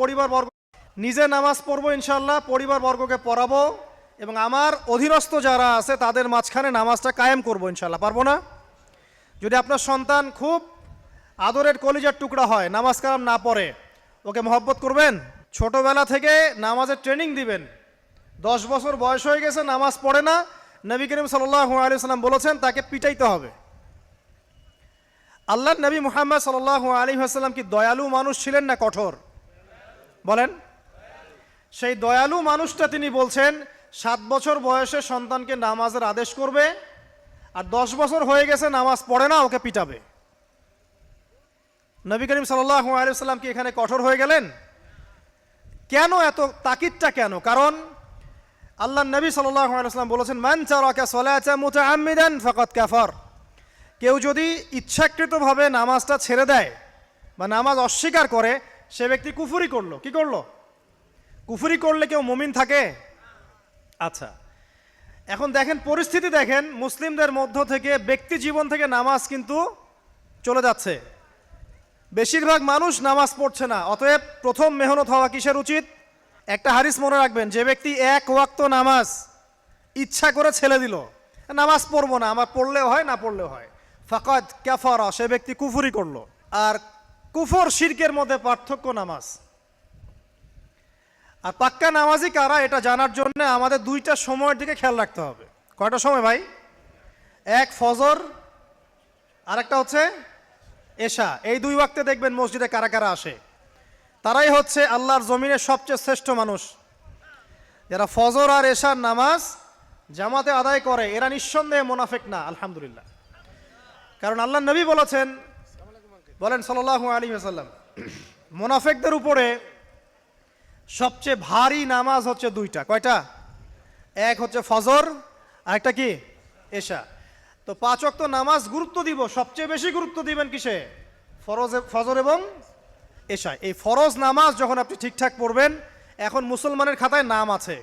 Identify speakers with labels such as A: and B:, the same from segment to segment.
A: পরিবার বর্গ নিজে নামাজ পড়ব ইনশাল্লাহ পরিবার বর্গকে পড়াবো এবং আমার অধীনস্থ যারা আছে তাদের মাঝখানে নামাজটা কায়েম করব ইনশাল্লাহ পারব না? যদি আপনার সন্তান খুব আদরের কলিজার টুকরা হয়, নামাজ কালাম না পড়ে, ওকে মহব্বত করবেন? ছোটবেলা থেকে নামাজের ট্রেনিং দিবেন। দশ বছর বয়স হয়ে গেছে, নামাজ পড়ে না। নবী করিম সাল্লাহ আলিয়া সাল্লাম বলেছেন, তাকে পিটাইতে হবে। আল্লাহ নবী মুহাম্মদ সাল্লাহ আলী আসাল্লাম কি দয়ালু মানুষ ছিলেন না কঠোর? বলেন। সেই দয়ালু মানুষটা তিনি বলছেন, সাত বছর বয়সে সন্তানকে নামাজের আদেশ করবে, আর দশ বছর হয়ে গেছে নামাজ পড়ে না, ওকে পিটাবে। নবী করিম আলিয়াল্লাম কি এখানে কঠোর হয়ে গেলেন? কেন এত, তাকিদটা কেন? কারণ আল্লাহ নবী আলাইসাল্লাম বলেছেন, মান চারাকা সলাচা মুতাআম্মিদান ফাকাত কাফার। কেউ যদি ইচ্ছাকৃতভাবে নামাজটা ছেড়ে দেয় বা নামাজ অস্বীকার করে সে ব্যক্তি কুফুরি করল। কি করল? কুফুরি করলে কেউ মুমিন থাকে? আচ্ছা এখন দেখেন পরিস্থিতি দেখেন, মুসলিমদের মধ্য থেকে ব্যক্তি জীবন থেকে নামাজ কিন্তু চলে যাচ্ছে। বেশিরভাগ মানুষ নামাজ পড়ছে না, অতএব প্রথম মেহনত হওয়া কিসের উচিত? একটা হারিস মনে রাখবেন, যে ব্যক্তি এক ওয়াক্ত নামাজ ইচ্ছা করে ছেলে দিল, নামাজ পড়ব না, আমার পড়লেও হয়, না পড়লেও হয়। ফাকাত ক্যাফারা সে ব্যক্তি কুফুরি করল। আর কুফর শির্কের মধ্যে পার্থক্য নামাজ। আর পাক্কা নামাজি কারা, এটা জানার জন্য আমাদের দুইটা সময়ের দিকে খেয়াল রাখতে হবে। কয়টা সময় ভাই? এক, ফজর আর একটা হচ্ছে এশা। এই দুই ওয়াক্তে দেখবেন মসজিদে কারা কারা আসে। তারাই হচ্ছে আল্লাহর জমিনের সবচেয়ে শ্রেষ্ঠ মানুষ। যারা ফজর আর এশার নামাজ জামাতে আদায় করে, এরা নিঃসন্দেহে মোনাফেক না, আলহামদুলিল্লাহ। কারণ আল্লাহ নবী বলেছেন বলেন সাল্লাহ আলী আসাল্লাম মোনাফেকদের উপরে সবচেয়ে ভারী নামাজ হচ্ছে দুইটা। কয়টা? এক হচ্ছে ফজর আর একটা কি? এশা। তো পাঁচ অক্ত নামাজ গুরুত্ব দিব, সবচেয়ে বেশি গুরুত্ব দিবেন কিসে? ফরজ, ফজর এবং এশা। এই ফরজ নামাজ যখন আপনি ঠিকঠাক পড়বেন, এখন মুসলমানের খাতায় নাম আছে।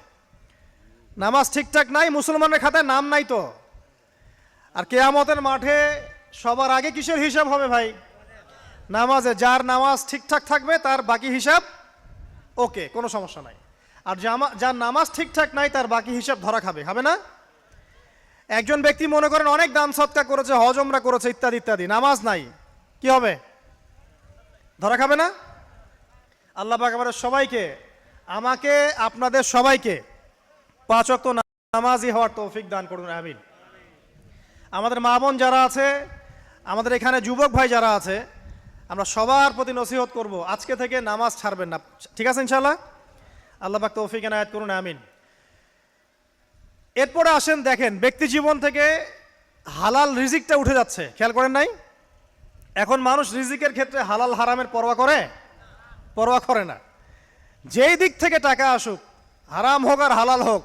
A: নামাজ ঠিকঠাক নাই, মুসলমানের খাতায় নাম নাই তো। আর কেয়ামতের মাঠে সবার আগে কিসের হিসাব হবে ভাই? নামাজে যার নামাজ ঠিকঠাক থাকবে, তার বাকি হিসাব ওকে, কোনো সমস্যা নাই। আর যার নামাজ ঠিকঠাক নাই, তার বাকি হিসাব ধরা খাবে, হবে না? একজন ব্যক্তি মনে করেন অনেক দান সৎকা করেছে হজমরা করেছে, ইত্যাদি ইত্যাদি, নামাজ নাই, কি হবে? ধরা খাবে না? আল্লাহ পাক আমাদের সবাইকে, আমাকে, আপনাদের সবাইকে পাঁচ অক্ত নামাজি হওয়ার তৌফিক দান করুন, আমিন। আমাদের মা বোন যারা আছে, আমাদের এখানে যুবক ভাই যারা আছে আমরা সবার প্রতি নসিহত করব। আজকে থেকে নামাজ ছাড়বেন না। ঠিক আছে ইনশাল্লাহ আল্লাহ পাক তৌফিক এনায়াত করুন, আমিন। এরপরে আসেন, দেখেন, ব্যক্তি জীবন থেকে হালাল রিজিকটা উঠে যাচ্ছে। খেয়াল করেন নাই? এখন মানুষ রিজিকের ক্ষেত্রে হালাল হারামের পরোয়া করে? পরোয়া করে না। যেই দিক থেকে টাকা আসুক, হারাম হোক আর হালাল হোক